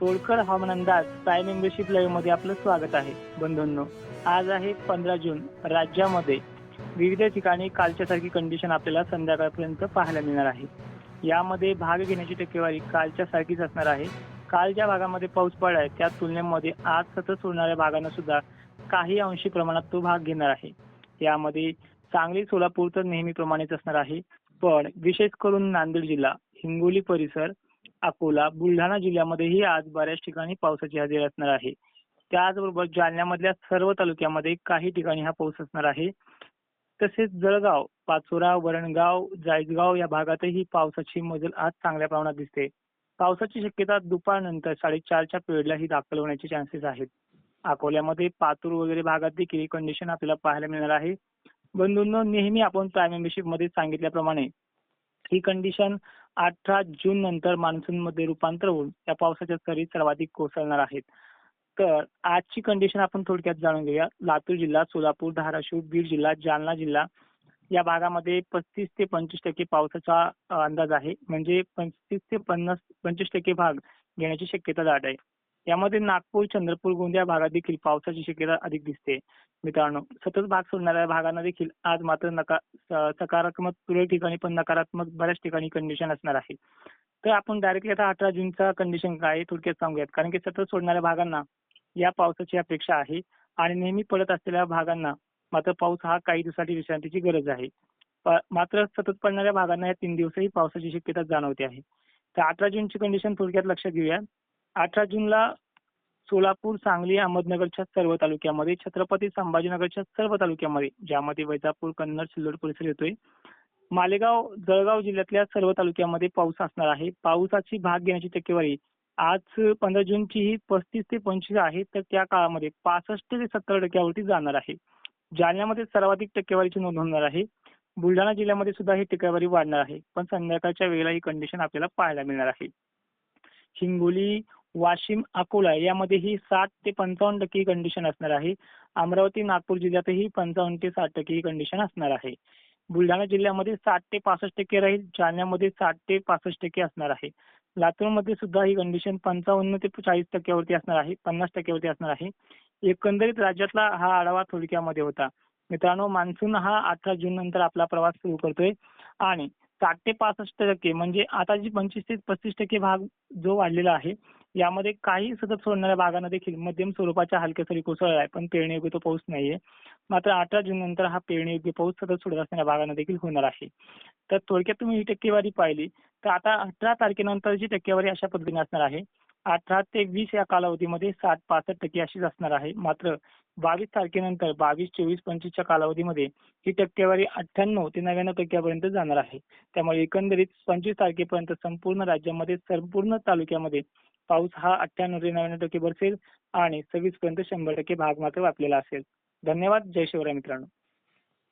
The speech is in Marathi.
तोडकर हवामान अंदाज प्राईम मेंबरशिप लाईव्हमध्ये आपलं स्वागत आहे. बंधूंनो आज आहे पंधरा जून. राज्यामध्ये विविध ठिकाणी कालच्या सारखी कंडिशन आपल्याला संध्याकाळपर्यंत पाहायला मिळणार आहे. यामध्ये भाग घेण्याची टक्केवारी कालच्या सारखीच असणार आहे. काल ज्या भागामध्ये पाऊस पडलाय त्या तुलनेमध्ये आज सतत सोडणाऱ्या भागांना सुद्धा काही अंशी प्रमाणात तो भाग घेणार आहे. यामध्ये सांगली सोलापूर तर नेहमीप्रमाणेच असणार आहे. पण विशेष करून नांदेड जिल्हा हिंगोली परिसर अकोला बुलढाणा जिल्ह्यामध्येही आज बऱ्याच ठिकाणी पावसाची हजेरी असणार आहे. त्याचबरोबर जालन्यामधल्या सर्व तालुक्यामध्ये काही ठिकाणी हा पाऊस असणार आहे. तसेच जळगाव पाचोरा वरणगाव जायजगाव या भागातही पावसाची मजल आज चांगल्या प्रमाणात दिसते. पावसाची शक्यता दुपारनंतर साडेचारच्या पिरियडला ही दाखल होण्याचे चान्सेस आहेत. अकोल्यामध्ये पातूर वगैरे भागात देखील कंडिशन आपल्याला पाहायला मिळणार आहे. बंधूंनो नेहमी आपण प्राय मेंबरशिपमध्ये सांगितल्याप्रमाणे ही कंडिशन अठरा जून नंतर मान्सून मध्ये रूपांतर होऊन या पावसाच्या सरी सर्वाधिक कोसळणार आहेत. तर आजची कंडिशन आपण थोडक्यात जाणून घेऊया. लातूर जिल्हा सोलापूर धाराशिव बीड जिल्हा जालना जिल्हा या भागामध्ये पस्तीस ते पंचवीस टक्के पावसाचा अंदाज आहे. म्हणजे पस्तीस ते पन्नास पंचवीस टक्के भाग घेण्याची शक्यता दाट आहे. यामध्ये नागपूर चंद्रपूर गोंदिया भागात देखील पावसाची शक्यता अधिक दिसते. मित्रांनो सतत भाग सोडणाऱ्या भागांना देखील आज मात्र सकारात्मक तुरळक ठिकाणी पण नकारात्मक बऱ्याच ठिकाणी कंडिशन असणार आहे. तर आपण डायरेक्टली आता अठरा जूनचा कंडिशन काय आहे थोडक्यात सांगूयात. कारण की सतत सोडणाऱ्या भागांना या पावसाची अपेक्षा आहे आणि नेहमी पडत असलेल्या भागांना मात्र पाऊस हा काही दिवसांची विश्रांतीची गरज आहे. मात्र सतत पडणाऱ्या भागांना या तीन दिवसही पावसाची शक्यता जाणवते आहे. तर अठरा जूनची कंडिशन थोडक्यात लक्षात घेऊया. अठरा जूनला सोलापूर सांगली अहमदनगरच्या सर्व तालुक्यामध्ये छत्रपती संभाजीनगरच्या सर्व तालुक्यामध्ये ज्यामध्ये वैजापूर कन्नड सिल्लोड परिसर येतोय. मालेगाव जळगाव जिल्ह्यातल्या सर्व तालुक्यामध्ये पाऊस असणार आहे. पावसाची भाग घेण्याची टक्केवारी आज पंधरा जूनची ही पस्तीस ते पंचवीस आहे तर त्या काळामध्ये पासष्ट ते सत्तर टक्क्यावरती जाणार आहे. जालन्यामध्ये सर्वाधिक टक्केवारीची नोंद होणार आहे. बुलढाणा जिल्ह्यामध्ये सुद्धा ही टक्केवारी वाढणार आहे. पण संध्याकाळच्या वेळेला ही कंडिशन आपल्याला पाहायला मिळणार आहे. हिंगोली वाशिम अकोला यामध्येही साठ ते पंचावन्न टक्के कंडिशन असणार आहे. अमरावती नागपूर जिल्ह्यातही पंचावन्न ते साठ टक्के कंडिशन असणार आहे. बुलढाणा जिल्ह्यामध्ये साठ ते पासष्ट टक्के राहील. जालन्यामध्ये साठ ते पासष्ट टक्के असणार आहे. लातूरमध्ये सुद्धा ही कंडिशन पंचावन्न ते चाळीस टक्क्यावरती असणार आहे. पन्नास टक्क्यावरती असणार आहे. एकंदरीत राज्यातला हा आढावा थोडक्यामध्ये होता. मित्रांनो मान्सून हा अठरा जून नंतर आपला प्रवास सुरू करतोय. आणि साठ ते पासष्ट टक्के म्हणजे आता जी पंचवीस ते पस्तीस टक्के भाग जो वाढलेला आहे यामध्ये काही सतत सोडणाऱ्या भागांना देखील मध्यम स्वरूपाच्या हलक्या सरी कोसळल्या आहे पण पेरणीयोग्य तो पाऊस नाहीये. मात्र अठरा जून नंतर हा पेरणीयोग्य पाऊस सतत सोडत असणाऱ्या भागांना देखील होणार आहे. तर थोडक्यात तुम्ही ही टक्केवारी पाहिली तर आता अठरा तारखेनंतरची टक्केवारी अशा पद्धतीने असणार आहे अठरा ते वीस या कालावधीमध्ये साठ पासष्ट टक्के अशीच असणार आहे. मात्र बावीस तारखेनंतर बावीस चोवीस पंचवीसच्या कालावधीमध्ये ही टक्केवारी अठ्ठ्याण्णव ते नव्याण्णव टक्क्यापर्यंत जाणार आहे. त्यामुळे एकंदरीत पंचवीस तारखेपर्यंत संपूर्ण राज्यामध्ये संपूर्ण तालुक्यामध्ये पाऊस हा अठ्ठ्याण्णव ते नव्याण्णव टक्के बरसेल आणि सव्वीस पर्यंत शंभर टक्के भाग मात्र व्यापलेला असेल. धन्यवाद. जय शिवराय मित्रांनो.